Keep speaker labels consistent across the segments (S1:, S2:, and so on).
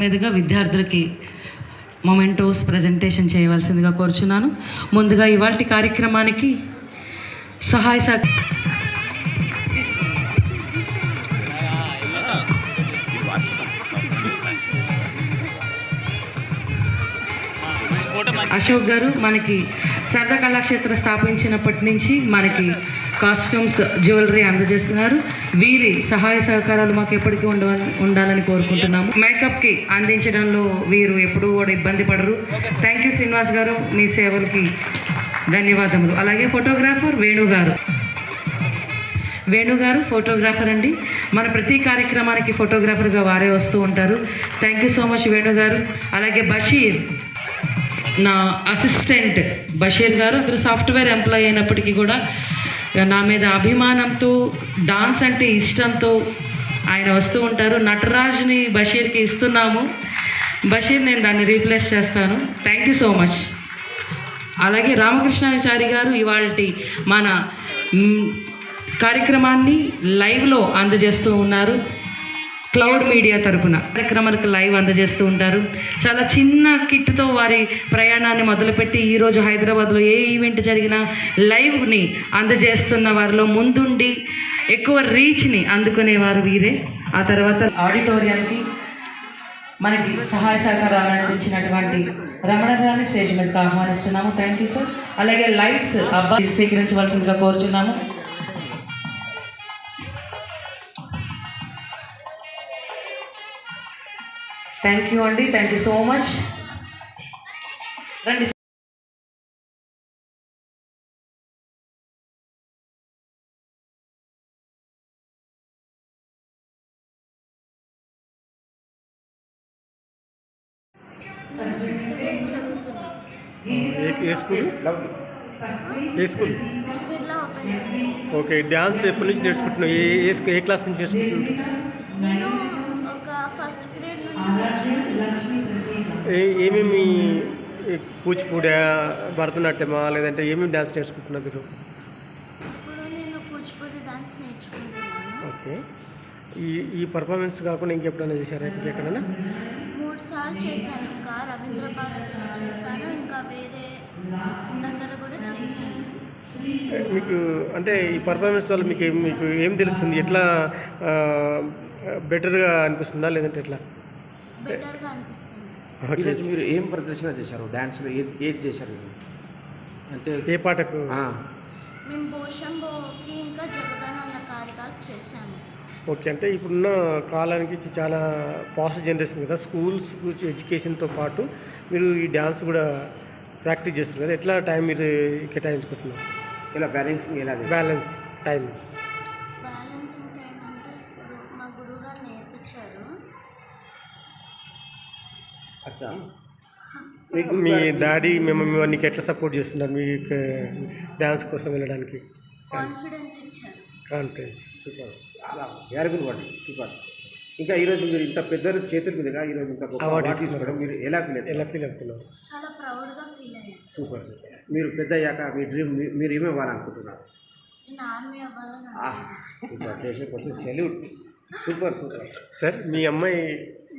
S1: మీదుగా విద్యార్థులకి mementos presentation చేయవలసిందిగా కోరుచున్నాను. ముందుగా ఇవాటి కార్యక్రమానికి సహాయ శాఖ అశోక్ గారు మనకి సరదా కళాక్షేత్ర స్థాపించినప్పటి నుంచి మనకి కాస్ట్యూమ్స్ జ్యువెలరీ అందజేస్తున్నారు. వీరి సహాయ సహకారాలు మాకు ఎప్పటికీ ఉండ ఉండాలని కోరుకుంటున్నాము. మేకప్కి అందించడంలో వీరు ఎప్పుడూ కూడా ఇబ్బంది పడరు. థ్యాంక్ యూ శ్రీనివాస్ గారు. మీ సేవలకి ధన్యవాదములు. అలాగే ఫోటోగ్రాఫర్ వేణు గారు. వేణు గారు ఫోటోగ్రాఫర్ అండి. మన ప్రతి కార్యక్రమానికి ఫోటోగ్రాఫర్గా వారే వస్తూ ఉంటారు. Thank you so much Venu garu. అలాగే బషీర్ నా అసిస్టెంట్ బషీర్ గారు. అతను సాఫ్ట్వేర్ ఎంప్లాయ్ అయినప్పటికీ కూడా నా మీద అభిమానంతో డాన్స్ అంటే ఇష్టంతో ఆయన వస్తూ ఉంటారు. నటరాజ్ని బషీర్కి ఇస్తున్నాము. బషీర్ నేను దాన్ని రీప్లేస్ చేస్తాను. థ్యాంక్ యూ సో మచ్ అలాగే రామకృష్ణాచారి గారు ఇవాళ మన కార్యక్రమాన్ని లైవ్లో అందజేస్తూ ఉన్నారు. క్లౌడ్ మీడియా తరపున కార్యక్రమాలకు లైవ్ అందజేస్తూ ఉంటారు. చాలా చిన్న కిట్తో వారి ప్రయాణాన్ని మొదలుపెట్టి ఈరోజు హైదరాబాద్లో ఏ ఈవెంట్ జరిగినా లైవ్ని అందజేస్తున్న వారిలో ముందుండి ఎక్కువ రీచ్ని అందుకునేవారు వీరే ఆ తర్వాత ఆడిటోరియానికి మనకి సహాయ సహకారాలు అందించినటువంటి రమణ గారిని స్టేజ్ మీదకి ఆహ్వానిస్తున్నాము. థ్యాంక్ యూ సార్ అలాగే లైట్స్ అబ్బాయి స్వీకరించవలసిందిగా కోరుచున్నాము. థ్యాంక్ యూ అండి థ్యాంక్ యూ సో మచ్ రండి
S2: నేను ఫిఫ్త్ గ్రేడ్ చదువుతున్నా
S3: a a school a school
S2: Birla open
S3: okay dance ఎప్పటి నుంచి నేర్చుకుంటున్నావు ఏ ఏ స్కూ- ఏ క్లాస్ నుంచి నేర్చుకుంటున్నావు ఏమేమి కూచిపూడి భరతనాట్యమా లేదంటే ఏమేమి డ్యాన్స్ నేర్చుకుంటున్నావు మీరు?
S2: ఇప్పుడు నేను కూచిపూడి డాన్స్ నేర్చుకుంటున్నాను.
S3: ఓకే. ఈ ఈ పర్ఫార్మెన్స్ కాకుండా ఇంకెప్పుడైనా చేశారా? ఇంకెక్కడైనా?
S2: మూడు సార్లు చేశాను. ఇంకా రవీంద్ర భారతిలో చేశాను. ఇంకా వేరే దగ్గర కూడా చేశాను.
S3: మీకు అంటే ఈ పర్ఫార్మెన్స్ వల్ల మీకు మీకు ఏం తెలుస్తుంది? ఎట్లా బెటర్గా అనిపిస్తుందా? లేదంటే ఎట్లా?
S2: బెటర్గా అనిపిస్తుంది.
S3: ఓకే
S4: ఈరోజు మీరు ఏం ప్రదర్శన చేశారు? డ్యాన్స్లో ఏది ఏది చేశారు? అంటే
S3: ఏ పాటకు?
S4: ఆ,
S2: మేము బోషంబోకి ఇంకా జగదానంద చేశాము.
S3: ఓకే అంటే ఇప్పుడున్న కాలానికి చాలా పాస్ట్ జనరేషన్ కదా? స్కూల్స్ గురించి ఎడ్యుకేషన్తో పాటు మీరు ఈ డ్యాన్స్ కూడా ప్రాక్టీస్ చేస్తారు కదా? ఎట్లా టైం మీరు కేటాయించుకుంటున్నారు?
S4: ఇలా బ్యాలెన్సింగ్ ఎలా?
S3: బ్యాలెన్స్ టైం
S2: బ్యాలెన్సింగ్ టైం అంటే ఇప్పుడు మా గురువుగారు నేర్పించారు
S4: అచ్చా.
S3: మీ డాడీ మేము మేము నీకు ఎట్లా సపోర్ట్ చేస్తున్నారు? మీ డ్యాన్స్ కోసం వెళ్ళడానికి?
S2: కాన్ఫిడెన్స్ ఇచ్చారు.
S3: Confidence
S4: super. వెరీ గుడ్ వాడి సూపర్. ఇంకా ఈరోజు మీరు ఇంత పెద్ద చేతుల మీదుగా ఈరోజు ఇంత
S3: తీసుకున్నారు.
S4: తీసుకోవడం మీరు ఎలా ఫీల్
S3: ఎలా ఫీల్ అవుతున్నారు?
S2: చాలా ప్రౌడ్గా ఫీల్ అయ్యాను.
S4: Super super. మీరు పెద్ద అయ్యాక మీ డ్రీమ్ మీరు ఏమి
S2: అనుకుంటున్నాను.
S4: సూపర్. దేశం కోసం సెల్యూట్ సూపర్ సూపర్.
S3: సార్ మీ అమ్మాయి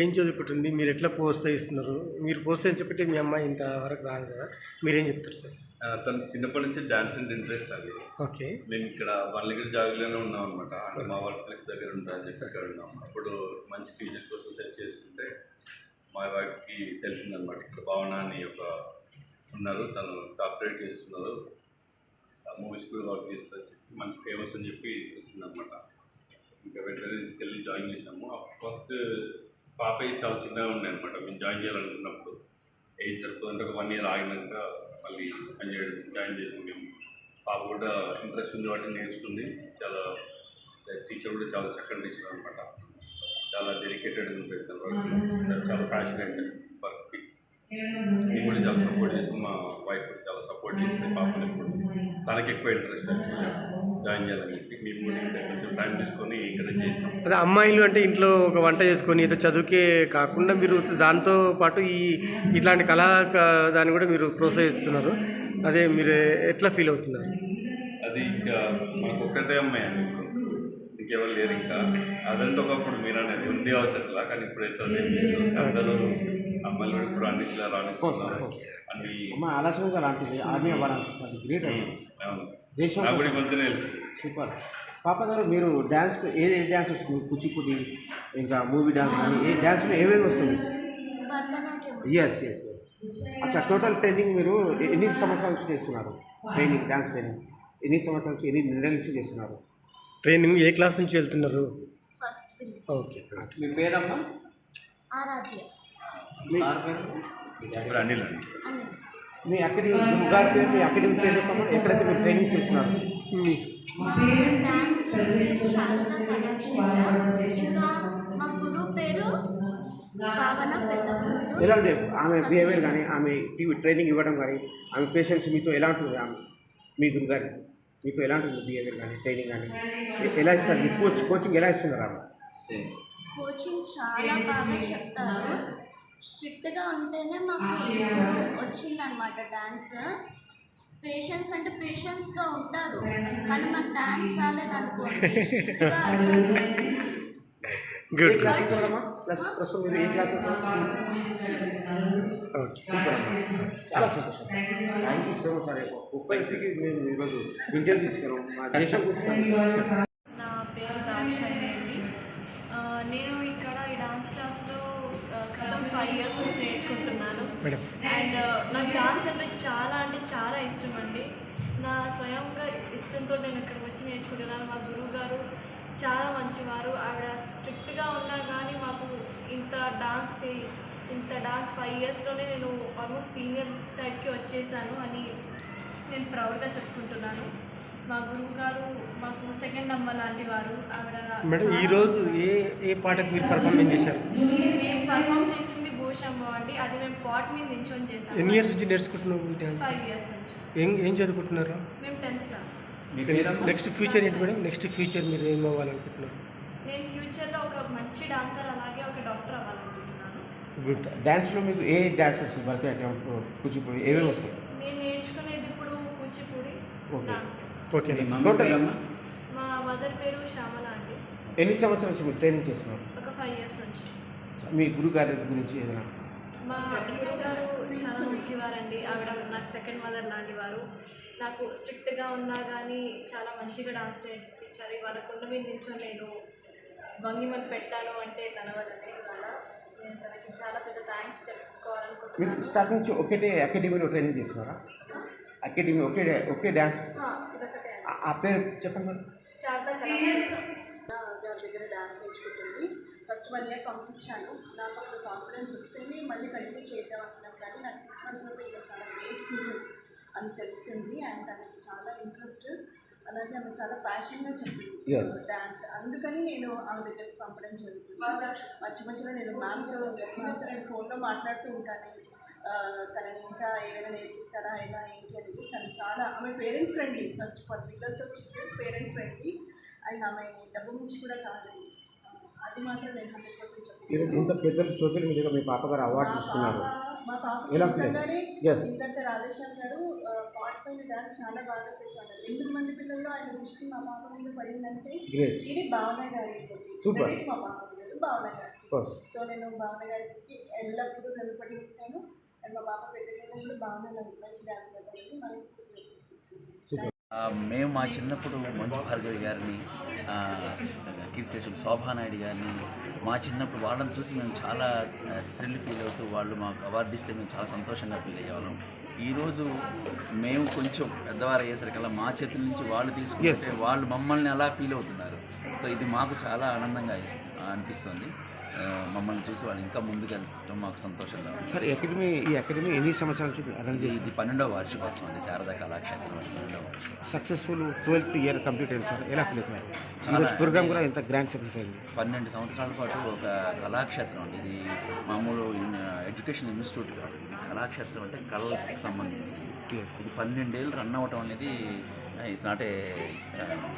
S3: ఏం చదువుకుంటుంది? మీరు ఎట్లా ప్రోత్సహిస్తున్నారు? మీరు ప్రోత్సహించకపోతే మీ అమ్మాయి ఇంతవరకు రాదు కదా? మీరేం చెప్తారు సార్?
S5: తను చిన్నప్పటి నుంచి డాన్స్ అంటే ఇంట్రెస్ట్ అది.
S3: ఓకే.
S5: మేము ఇక్కడ వనలగిరి జాగులోనే ఉన్నాం అనమాట అంటే మా వర్క్ ప్లేస్ దగ్గర ఉంటాయని చెప్పి ఇక్కడ ఉన్నాం. అప్పుడు మంచి టీచర్ కోసం సెర్చ్ చేస్తుంటే మా వైఫ్కి తెలిసిందనమాట ఇక్కడ భావన అని ఒక ఉన్నారు. తను డాక్టరేట్ చేస్తున్నారు. మూవీస్ కూడా వర్క్ చేస్తారు చెప్పి మంచి ఫేమస్ అని చెప్పి తెలిసిందనమాట ఇంకా వెంటనే తీసుకెళ్ళి జాయిన్ చేసాము ఫస్ట్ పాప ఏజ్ చాలా చిన్నగా ఉండే అనమాట మేము జాయిన్ చేయాలనుకున్నప్పుడు ఏజ్ సరిపోదంటే ఒక వన్ ఇయర్ ఆగినాక మళ్ళీ పని చేయడం జాయిన్ చేసాం మేము. పాప కూడా ఇంట్రెస్ట్ ఉంది కాబట్టి నేర్చుకుంది. చాలా టీచర్ కూడా చాలా చక్కగా టీచర్ అనమాట చాలా డెడికేటెడ్ ఉంటుంది తన వర్క్ చాలా ప్యాషనెట్ వర్క్కి కూడా చాలా సపోర్ట్ చేసాం మా వైఫ్ చాలా సపోర్ట్ చేస్తుంది పాపని ఇప్పుడు తనకి ఎక్కువ ఇంట్రెస్ట్ వచ్చింది. జాయిన్ చేయాలని చెప్పి మేము కూడా కొంచెం టైం తీసుకొని ఇక్కడ చేసినాం.
S3: అదే అమ్మాయిలు అంటే ఇంట్లో ఒక వంట చేసుకొని ఏదో చదువుకే కాకుండా మీరు దాంతో పాటు ఈ ఇట్లాంటి కళా దాన్ని కూడా మీరు ప్రోత్సహిస్తున్నారు. అదే మీరు ఎట్లా ఫీల్ అవుతున్నారు?
S5: అది ఇంకా మనకు ఒక్కటే అమ్మాయి అండి. ఇంకెవరు లేరు ఇంకా. అదంతా ఒకప్పుడు మీరు అనేది ఉంది అవసరం కానీ ఇప్పుడైతే అదేం లేదు. అందరూ అమ్మాయిలు ఇప్పుడు అన్నింటిలో రాణిస్తున్నారు అన్ని
S4: అమ్మ ఆలోచనగా లాంటిది. ఆర్మీ అవ్వాలంటే గ్రేట్
S5: అవును.
S4: దేశం
S5: నాకు కూడా కొంత తెలుసు
S4: సూపర్. పాప గారు మీరు డ్యాన్స్ ఏ డ్యాన్స్ వస్తుంది? కూచిపూడి ఇంకా మూవీ డ్యాన్స్ కానీ ఏ డ్యాన్స్లో ఏమేమి వస్తుంది? ఎస్ ఎస్ అచ్చా టోటల్ ట్రైనింగ్ మీరు ఎన్ని సంవత్సరాల నుంచి చేస్తున్నారు? ట్రైనింగ్ డ్యాన్స్ ట్రైనింగ్ ఎన్ని సంవత్సరాల నుంచి ఎన్ని నెలల నుంచి చేస్తున్నారు?
S3: ట్రైనింగ్ ఏ క్లాస్ నుంచి వెళ్తున్నారు?
S2: First
S3: okay.
S4: మీ పేరమ్మా?
S2: ఆరాధ్య.
S4: మీ
S5: ఇప్పుడు అనిల్ అండి.
S2: అని
S4: మీ అకాడమీ గారి పేరు మీ పేరు చెప్పమ్మా ఎక్కడైతే మీరు ట్రైనింగ్ చేస్తున్నారు?
S2: డాన్స్ క్లాస్ పేరు శారద కళాక్షేత్ర ఇంకా మా గురువు పేరు భావన పెద్దపల్లి.
S4: ఎలా ఉంది ఆమె బిహేవియర్ కానీ ఆమె టీవీ ట్రైనింగ్ ఇవ్వడం కానీ ఆమె పేషెంట్స్ మీతో ఎలా ఉంటుంది ఆమె మీ గురుగారి మీతో ఎలా ఉంటుంది బిహేవియర్ కానీ ట్రైనింగ్ కానీ ఎలా ఇస్తారు? కోచ్ కోచింగ్ ఎలా ఇస్తున్నారు
S2: కోచింగ్ చాలా బాగా చెప్తారు. స్ట్రిక్ట్గా ఉంటేనే మాకు వచ్చిందనమాట డ్యాన్స్ పేషెన్స్ అంటే పేషెన్స్గా ఉంటారు. కానీ మాకు డ్యాన్స్ రాలేదనుకోండి
S3: గుడ్
S4: ప్లస్ ప్రస్తుతం మీరు ఏ క్లాస్
S3: ఓకే
S4: చాలా సంతోషం. Thank you so much sir గొప్ప ఇంటికి మేము ఈరోజు ఇంటర్వ్యూ తీసుకున్నాం మా దేశం
S6: నా పేరు దాక్షాయిని అండి. నేను ఇక్కడ ఈ డాన్స్ క్లాస్లో క్రితం ఫైవ్ ఇయర్స్ నుంచి నేర్చుకుంటున్నాను.
S3: మేడం.
S6: అండ్ నాకు డాన్స్ అంటే చాలా అంటే చాలా ఇష్టం అండి. నా స్వయంగా ఇష్టంతో నేను ఇక్కడికి వచ్చి నేర్చుకుంటున్నాను. మా గురువు గారు చాలా మంచివారు. ఆవిడ స్ట్రిక్ట్గా ఉన్నా ఇంత డాన్స్ చేయి ఇంత డాన్స్ ఫైవ్ ఇయర్స్లోనే నేను ఆల్మోస్ట్ సీనియర్ టైప్కి వచ్చేసాను అని నేను ప్రౌడ్గా చెప్పుకుంటున్నాను. మా గురువు గారు మాకు సెకండ్ అమ్మ లాంటి వారు. ఆవిడ
S3: మేడం ఈరోజు ఏ ఏ పాటకు మీరు పర్ఫార్మెన్స్ చేశారు?
S6: మేము పర్ఫామ్ చేసింది భూషమ్మ అండి. అది మేము పాట్ మీద నించొని చేసాం.
S3: ఎన్ని ఇయర్స్ నుంచి నేర్చుకుంటున్నావు డ్యాన్స్
S6: ఫైవ్ ఇయర్స్ నుంచి.
S3: ఏం ఏం చదువుకుంటున్నారు?
S6: మేము టెన్త్ క్లాస్
S3: నెక్స్ట్ ఫ్యూచర్ ఏంటి మేడం? నెక్స్ట్ ఫ్యూచర్ మీరు ఏం అవ్వాలనుకుంటున్నారు?
S6: నేను ఫ్యూచర్లో ఒక మంచి డాన్సర్ అలాగే ఒక డాక్టర్ అవ్వాలనుకుంటున్నాను.
S3: గుడ్.
S4: డ్యాన్స్లో మీకు ఏ డ్యాన్స్ వస్తుంది భరతనాట్యం కూచిపూడి ఏమేమి వస్తాయి?
S6: నేను నేర్చుకునేది ఇప్పుడు కూచిపూడి
S4: ఓకే.
S6: నాట్యం
S3: ఓకే.
S4: టోటల్
S6: మా మదర్ పేరు శ్యామల అండి.
S4: ఎన్ని సంవత్సరాల నుంచి మీరు ట్రైనింగ్ చేస్తున్నారు?
S6: ఒక ఫైవ్ ఇయర్స్ నుంచి.
S4: మీ గురుగారి గురించి ఏదైనా?
S6: మా గురుగారు చాలా మంచివారండి. ఆవిడ నాకు సెకండ్ మదర్ లాంటి వారు. నాకు స్ట్రిక్ట్గా ఉన్నా కానీ చాలా మంచిగా డాన్స్ నేర్పించారు. ఇవాళ కొండ మీద నించొని నేను భంగిమలు పెట్టాను అంటే తన వల్లనే ఇవాళ నేను తనకి చాలా పెద్ద థ్యాంక్స్
S4: మీరు
S6: చెప్పుకోవాలనుకుంటున్నాను
S4: స్టార్ట్ నుంచి ఒకటే అకాడమీలో ట్రైనింగ్ చేస్తున్నారా? అకాడమీ ఒకే ఒకే డ్యాన్స్
S6: ఆ, ఇదొకటే అండి.
S4: ఆ- ఆ పేరు చెప్పండి
S6: శారదా కళాక్షేత్రం.
S7: గారి దగ్గర డాన్స్ నేర్చుకుంటుంది. ఫస్ట్ వన్ ఇయర్ పంపించాను. నాకు అప్పుడు కాన్ఫిడెన్స్ వస్తేనే మళ్ళీ కంటిన్యూ చేద్దాం అనుకున్నాను. కానీ నాకు సిక్స్ మంత్స్ లోపు ఇలా చాలా గ్రేట్ గురు అని తెలిసింది. అండ్ తనకి చాలా ఇంట్రెస్ట్ అలాగే ఆమె చాలా ప్యాషన్గా చెప్తుంది. డాన్స్ అందుకని నేను ఆమె దగ్గరికి పంపడం జరుగుతుంది. మధ్య మధ్యలో నేను మ్యామ్తో మ్యామ్తో నేను ఫోన్లో మాట్లాడుతూ ఉంటాను. తనని ఇంకా ఏమైనా నేర్పిస్తారా ఎలా ఏంటి అనేది తను చాలా ఆమె parent friendly first of all పిల్లలతో పేరెంట్ ఫ్రెండ్లీ అండ్ ఆమె డబ్బు నుంచి కూడా కాదండి ఆ, అది మాత్రం నేను హండ్రెడ్ పర్సెంట్ చెప్తాను
S4: ఇంత పెద్ద చోతుల మీదుగా మీ పాప గారు అవార్డు తీసుకున్నారు.
S7: మా పాప నిజంగానే. ఇంతక రాధేశ్యామ్ గారు పాట్ పైన డాన్స్ చాలా బాగా చేశారు ఎనిమిది మంది పిల్లల్లో ఆయన దృష్టి మా పాప మీద పడిందంటే. ఇది భావన గారి మా పాప గారు భావన
S4: కోర్స్
S7: సో నేను భావన గారికి ఎల్లప్పుడూ రుణపడి ఉంటాను. అండ్ మా పాప పెద్దగా కూడా భావన మంచి డాన్స్ వేయాలని మనస్ఫూర్తిగా కోరుకుంటున్నాను.
S8: మేము మా చిన్నప్పుడు మంచు భార్గవి గారిని ఆ, కీర్తిశేషులు శోభానాయుడు గారిని మా చిన్నప్పుడు వాళ్ళని చూసి మేము చాలా థ్రిల్ ఫీల్ అవుతూ వాళ్ళు మాకు అవార్డు ఇస్తే మేము చాలా సంతోషంగా ఫీల్ అయ్యేవాళ్ళం. ఈరోజు మేము కొంచెం పెద్దవారు అయ్యేసరికల్లా మా చేతుల నుంచి వాళ్ళు తీసుకుంటే వాళ్ళు మమ్మల్ని అలా ఫీల్ అవుతున్నారు. సో ఇది మాకు చాలా ఆనందంగా అనిపిస్తుంది. మమ్మల్ని చూసి వాళ్ళు ఇంకా ముందుకెళ్ళడం మాకు సంతోషంగా ఉంది.
S4: సార్ అకాడమీ ఈ అకాడమీ ఎన్ని సంవత్సరాల నుంచి రన్
S8: ఇది-
S4: చేసి
S8: ఇది పన్నెండవ వార్షికోత్సవం అండి శారదా కళాక్షేత్రం పన్నెండవ
S4: సక్సెస్ఫుల్ ట్వెల్త్ ఇయర్ కంప్లీట్ అయింది సార్. ఎలా ఫీల్ అవుతున్నారు?
S8: చాలా
S4: ప్రోగ్రామ్ కూడా ఎంత గ్రాండ్ సక్సెస్ అయింది.
S8: పన్నెండు సంవత్సరాల పాటు ఒక కళాక్షేత్రం అండి. ఇది మామూలు ఎడ్యుకేషన్ ఇన్స్టిట్యూట్ కాదు. ఇది కళాక్షేత్రం అంటే కళలకు సంబంధించింది. ఇది పన్నెండేళ్ళు రన్ అవ్వటం అనేది it's not a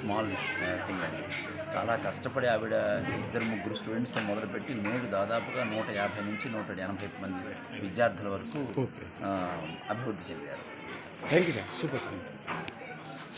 S8: small thing అండి. చాలా కష్టపడి ఆవిడ ఇద్దరు ముగ్గురు స్టూడెంట్స్ మొదలుపెట్టి నేడు దాదాపుగా నూట యాభై నుంచి నూట ఎనభై మంది విద్యార్థుల వరకు అభివృద్ధి చెందారు.
S4: Thank you sir super sir